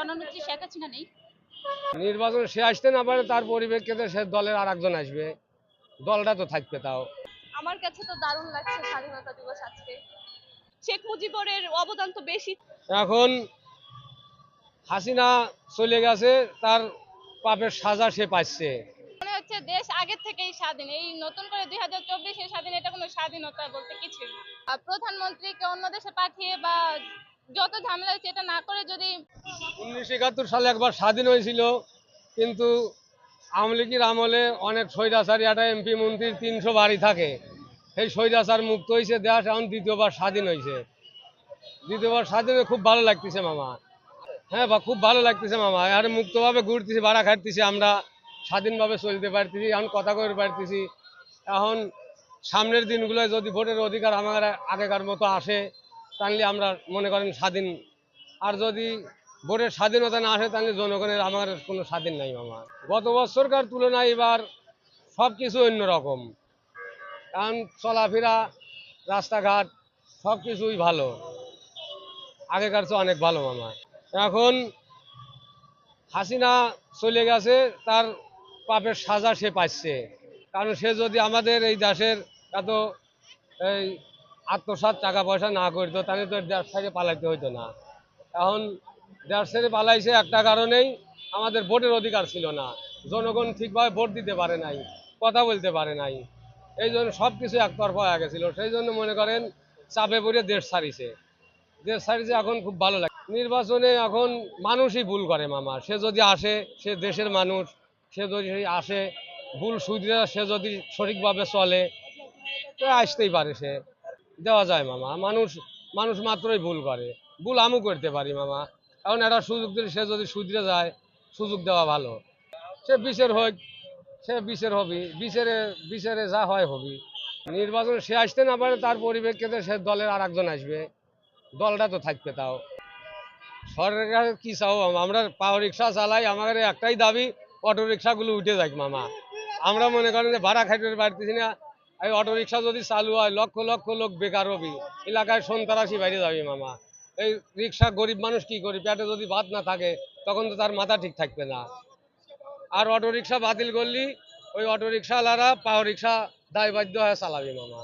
জননেত্রী শেখ হাসিনা নেই। নির্বাচন সে আসতে না পারে তার পরিপ্রেক্ষিতে সে দলের আর একজন আসবে। দলটা তো থাকবে তাও। আমার কাছে তো দারুণ লাগছে স্বাধীনতা দিবস আজকে। শেখ অবদান তো বেশি। এখন হাসিনা চলে গেছে তার পাপের সাজা সে পাচ্ছে। মনে হচ্ছে দেশ আগের থেকেই স্বাধীন। এই নতুন করে দুই হাজার চব্বিশে স্বাধীন এটা কোনো স্বাধীনতা বলতে কিছুই না। আর প্রধানমন্ত্রীকে অন্য দেশে পাঠিয়ে বা যত ঝামেলা হয়েছে, এটা না করে যদি উনিশশো একাত্তর সালে একবার স্বাধীন হয়েছিল, কিন্তু আওয়ামী লীগের আমলে অনেক স্বৈরাচারী একটা এমপি মন্ত্রীর তিনশো বাড়ি থাকে। সেই স্বৈরাচার মুক্ত হয়েছে, দেশ এখন দ্বিতীয়বার স্বাধীন হয়েছে। দ্বিতীয়বার স্বাধীন খুব ভালো লাগতেছে মামা। হ্যাঁ বা, খুব ভালো লাগতেছে মামা। আর মুক্তভাবে ঘুরতেছি ভাড়া খাটতেছি আমরা, স্বাধীনভাবে চলতে পারতেছি, এখন কথা কইতে পারতেছি। এখন সামনের দিনগুলোয় যদি ভোটের অধিকার আমার আগেকার মতো আসে তাহলে আমরা মনে করেন স্বাধীন। আর যদি ভোটের স্বাধীনতা না আসে তাহলে জনগণের আমার কোনো স্বাধীন নাই মামা। গত বছরকার তুলনায় এবার সব কিছু অন্যরকম। কারণ চলাফেরা, রাস্তাঘাট সব কিছুই ভালো। আগেকার চেয়ে অনেক ভালো মামা। এখন হাসিনা চলে গেছে, তার পাপের সাজা সে পাচ্ছে। কারণ সে যদি আমাদের এই দেশের এত এই আত্মসাৎ টাকা পয়সা না করতো, তাহলে তো দেশ থেকে পালাইতে হইতো না। এখন দেশ ছেড়ে পালাইছে একটা কারণেই আমাদের ভোটের অধিকার ছিল না। জনগণ ঠিকভাবে ভোট দিতে পারে নাই, কথা বলতে পারে নাই। এই জন্য সব কিছু একতরফা হয়ে গেছিল। সেই জন্য মনে করেন চাপে পড়ে দেশ ছাড়িছে। দেশ ছাড়িছে এখন খুব ভালো লাগে। নির্বাচনে এখন মানুষই ভুল করে মামা। সে যদি আসে, সে দেশের মানুষ। সে যদি আসে, ভুল সুবিধা সে যদি সঠিকভাবে চলে আসতেই পারে সে। দেওয়া যায়, মামা। মানুষ মানুষ মাত্রই ভুল করে। ভুল আমু করতে পারি, মামা। এখন একটা সুযোগ দিলে সে যদি সুধরে যায়, সুযোগ দেওয়া ভালো। সে বিচার হোক, সে বিচার হবি। বিচারে বিচারে যা হয় হবি। নির্বাচন সে আসতে না পারে, তার পরিপ্রেক্ষিতে সে দলের আর একজন আসবে। দলটা তো থাকবে তাও। সরকার কি চাও? আমরা পাওয়ার রিক্সা চালাই, আমাদের একটাই দাবি, অটো রিক্সাগুলো উঠে যাক, মামা। আমরা মনে করেন যে ভাড়া খাইতে পারতেছি না। এই অটো রিক্সা যদি চালু হয়, লক্ষ লক্ষ লোক বেকার হবি। এলাকায় সন্ত্রাসী বাইরে যাবি মামা। এই রিক্সা গরিব মানুষ কি করি? পেটে যদি ভাত না থাকে, তখন তো তার মাথা ঠিক থাকবে না। আর অটো রিক্সা বাতিল করলি, ওই অটো রিক্সাওয়ালারা পাওয়ার রিক্সা দায় বাধ্য হয়ে চালাবে মামা।